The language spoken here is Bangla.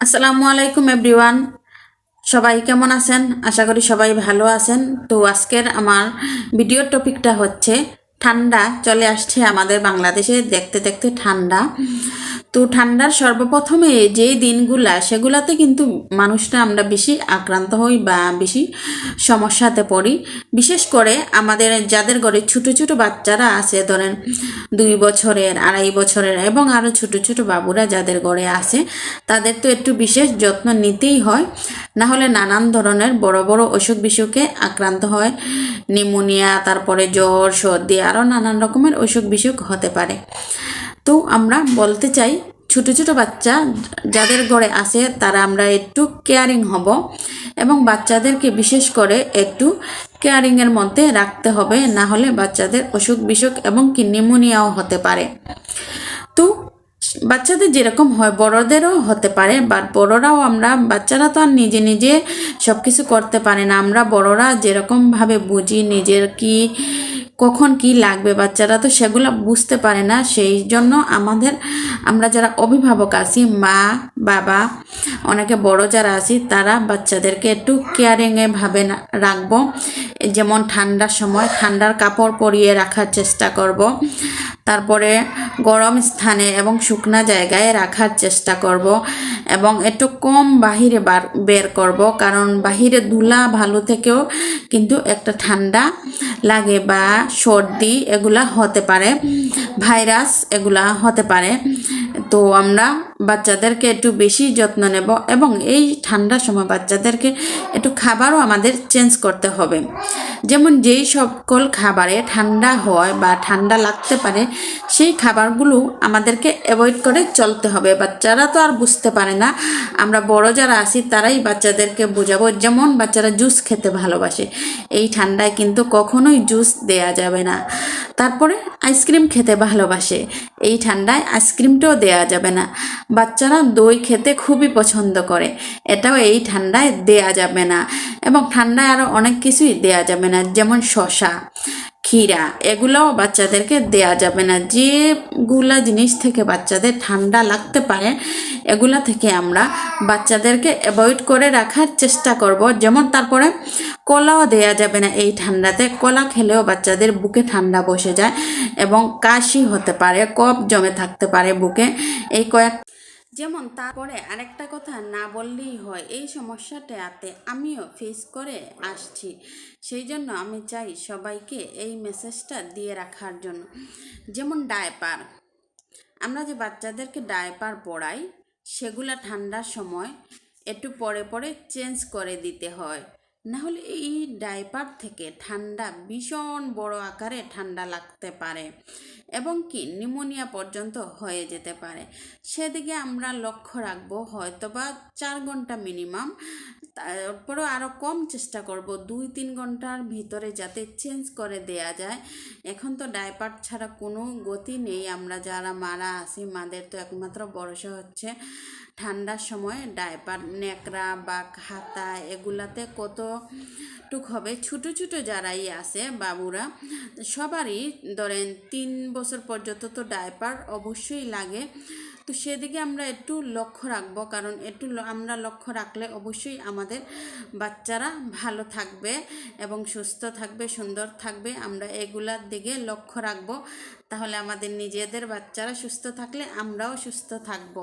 আসসালামু আলাইকুম, এভরিওয়ান। সবাই কেমন আছেন? আশা করি সবাই ভালো আছেন। তো আজকের আমার ভিডিওর টপিকটা হচ্ছে, ঠান্ডা চলে আসছে আমাদের বাংলাদেশে। দেখতে দেখতে ঠান্ডা। তো ঠান্ডার সর্বপ্রথমে যেই দিনগুলা, সেগুলাতে কিন্তু মানুষটা আমরা বেশি আক্রান্ত হই বা বেশি সমস্যাতে পড়ি। বিশেষ করে আমাদের যাদের ঘরে ছোট ছোট বাচ্চারা আছে, ধরেন দুই বছরের, আড়াই বছরের এবং আরও ছোট ছোট বাবুরা যাদের ঘরে আছে, তাদের তো একটু বিশেষ যত্ন নিতেই হয়। না হলে নানান ধরনের বড় বড় অসুখ বিসুখে আক্রান্ত হয়। নিমোনিয়া, তারপরে জ্বর, সর্দি আরও নানান রকমের অসুখ বিসুখ হতে পারে। তো আমরা বলতে চাই, ছোট ছোট বাচ্চা যাদের ঘরে আছে তারা আমরা একটু কেয়ারিং হব এবং বাচ্চাদেরকে বিশেষ করে একটু কেয়ারিংয়ের মধ্যে রাখতে হবে, না হলে বাচ্চাদের অসুখ বিসুখ এবং কি নিমোনিয়াও হতে পারে। তো বাচ্চাদের যেরকম হয়, বড়দেরও হতে পারে বাট বড়রাও আমরা, বাচ্চারা তো আর নিজে নিজে সব কিছু করতে পারে না। আমরা বড়রা যেরকমভাবে বুঝি নিজের কি কখন কি লাগবে বাচ্চারা, তো সেগুলো বুঝতে পারে না। সেই জন্য আমাদের, আমরা যারা অভিভাবক আছি, মা, বাবা, অনেকে বড় যারা আছি, তারা বাচ্চাদেরকে একটু কেয়ারিংয়ে ভাবে না, রাখব। যেমন ঠান্ডার সময় ঠান্ডার কাপড় পরিয়ে রাখার চেষ্টা করব। তারপরে গরম স্থানে এবং শুকনা জায়গায় রাখার চেষ্টা করব। এবং একটু কম বাহিরে বার, বের করব। কারণ বাহিরে ধুলা ভালো থেকেও কিন্তু একটা ঠান্ডা লাগে বা সর্দি এগুলা হতে পারে, ভাইরাস এগুলা হতে পারে। তো আমরা বাচ্চাদেরকে একটু বেশি যত্ন নেব এবং এই ঠান্ডার সময় বাচ্চাদেরকে একটু খাবারও আমাদের চেঞ্জ করতে হবে। যেমন যেই সকল খাবারে ঠান্ডা হয় বা ঠান্ডা লাগতে পারে, সেই খাবারগুলো আমাদেরকে অ্যাভয়েড করে চলতে হবে। বাচ্চারা তো আর বুঝতে পারে না, আমরা বড় যারা আছি তারাই বাচ্চাদেরকে বোঝাবো। যেমন বাচ্চারা জুস খেতে ভালোবাসে, এই ঠান্ডায় কিন্তু কখনোই জুস দেয়া যাবে না। তারপরে আইসক্রিম খেতে ভালোবাসে। এই ঠান্ডায় আইসক্রিমটাও দেয়া যাবে না। বাচ্চারা দই খেতে খুবই পছন্দ করে। এটাও এই ঠান্ডায় দেয়া যাবে না। এবং ঠান্ডায় আরও অনেক কিছুই দেয়া যাবে না, যেমন শশা ক্ষীরা, এগুলোও বাচ্চাদেরকে দেয়া যাবে না। যেগুলা জিনিস থেকে বাচ্চাদের ঠান্ডা লাগতে পারে, এগুলা থেকে আমরা বাচ্চাদেরকে অ্যাভয়েড করে রাখার চেষ্টা করব। যেমন তারপরে কলাও দেয়া যাবে না এই ঠান্ডাতে। কলা খেলেও বাচ্চাদের বুকে ঠান্ডা বসে যায় এবং কাশি হতে পারে, কফ জমে থাকতে পারে বুকে। এই কয়েক যেমন তারপরে আরেকটা কথা, না বললেই হয়। এই সমস্যাটাতে আমিও ফেস করে আসছি। সেই জন্য আমি চাই সবাইকে এই মেসেজটা দিয়ে রাখার জন্য। যেমন ডায়পার আমরা যে বাচ্চাদেরকে ডায়পার পড়াই সেগুলা ঠান্ডার সময় একটু পরে পরে চেঞ্জ করে দিতে হয়। না হলে এই ডাইপার থেকে ঠান্ডা ভীষণ বড় আকারে ঠান্ডা লাগতে পারে। এবং কি নিউমোনিয়া পর্যন্ত হয়ে যেতে পারে। সেদিকে আমরা লক্ষ্য রাখব, হয়তোবা চার ঘণ্টা মিনিমাম। তারপরেও আরও কম চেষ্টা করব, দুই তিন ঘণ্টার ভিতরে যাতে চেঞ্জ করে দেয়া যায়। এখন তো ডাইপার ছাড়া কোনো গতি নেই, আমরা যারা মারা আসি মাদের তো একমাত্র ভরসা হচ্ছে ঠান্ডার সময় ডাইপার ন্যাকড়া বা খাতা এগুলাতে কত টুক হবে। ছোটো ছোটো যারাই আছে, বাবুরা, সবারই ধরেন তিন বছর পর্যন্ত তো ডায়পার অবশ্যই লাগে। তো সেদিকে আমরা একটু লক্ষ্য রাখব, কারণ একটু আমরা লক্ষ্য রাখলে অবশ্যই আমাদের বাচ্চারা ভালো থাকবে এবং সুস্থ থাকবে, সুন্দর থাকবে। আমরা এগুলার দিকে লক্ষ্য রাখব। তাহলে আমাদের নিজেদের বাচ্চারা সুস্থ থাকলে আমরাও সুস্থ থাকব।